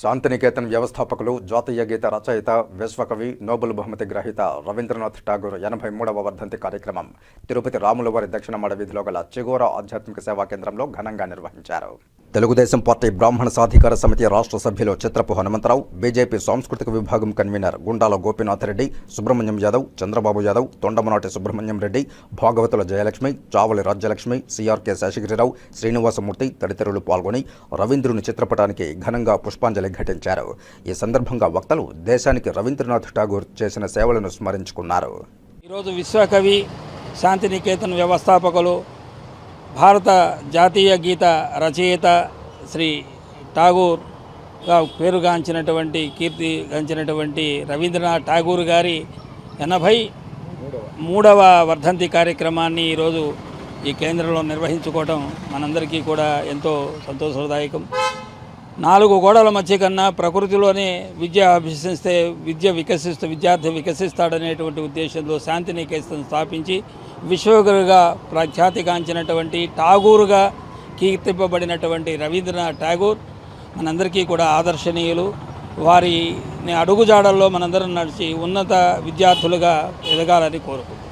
శాంతినికేతన్ వ్యవస్థాపకులు జాతీయ గీత రచయిత విశ్వకవి నోబెల్ బహుమతి గ్రహీత రవీంద్రనాథ్ ఠాగూర్ ఎనభై మూడవ వర్ధంతి కార్యక్రమం. తిరుపతి రాములవారి దక్షిణ మడ వీధిలో గల చిగోర ఆధ్యాత్మిక సేవా కేంద్రంలో ఘనంగా నిర్వహించారు. తెలుగుదేశం పార్టీ బ్రాహ్మణ సాధికార సమితి రాష్ట్ర సభ్యులు చిత్రపు హనుమంతరావు బీజేపీ సాంస్కృతిక విభాగం కన్వీనర్ గుండాల గోపీనాథ్ రెడ్డి సుబ్రహ్మణ్యం యాదవ్ చంద్రబాబు యాదవ్ తొండమనాటి సుబ్రహ్మణ్యం రెడ్డి భాగవతుల జయలక్ష్మి చావలి రాజ్యలక్ష్మి సిఆర్కే శేషగిరిరావు శ్రీనివాసమూర్తి తదితరులు పాల్గొని రవీంద్రుని చిత్రపటానికి ఘనంగా పుష్పాంజలి ఘటించారు. ఈ సందర్భంగా వక్తలు దేశానికి రవీంద్రనాథ్ ఠాగూర్ చేసిన సేవలను స్మరించుకున్నారు. ఈరోజు విశ్వకవి శాంతినికేతన్ వ్యవస్థాపకులు భారత జాతీయ గీత రచయిత శ్రీ ఠాగూర్గా పేరుగాంచినటువంటి కీర్తి గాంచినటువంటి రవీంద్రనాథ్ ఠాగూర్ గారి ఎనభై మూడవ వర్ధంతి కార్యక్రమాన్ని ఈరోజు ఈ కేంద్రంలో నిర్వహించుకోవడం మనందరికీ కూడా ఎంతో సంతోషదాయకం. నాలుగు గోడల మధ్య కన్నా ప్రకృతిలోనే విద్య అభ్యసిస్తే విద్య వికసిస్తూ విద్యార్థి వికసిస్తాడనేటువంటి ఉద్దేశంతో శాంతినికేతన్ స్థాపించి విశ్వగురుగా ప్రఖ్యాతిగాంచినటువంటి ఠాగూరుగా కీర్తింపబడినటువంటి రవీంద్రనాథ్ ఠాగూర్ మనందరికీ కూడా ఆదర్శనీయులు. వారిని అడుగుజాడల్లో మనందరం నడిచి ఉన్నత విద్యార్థులుగా ఎదగాలని కోరుకుంటున్నాం.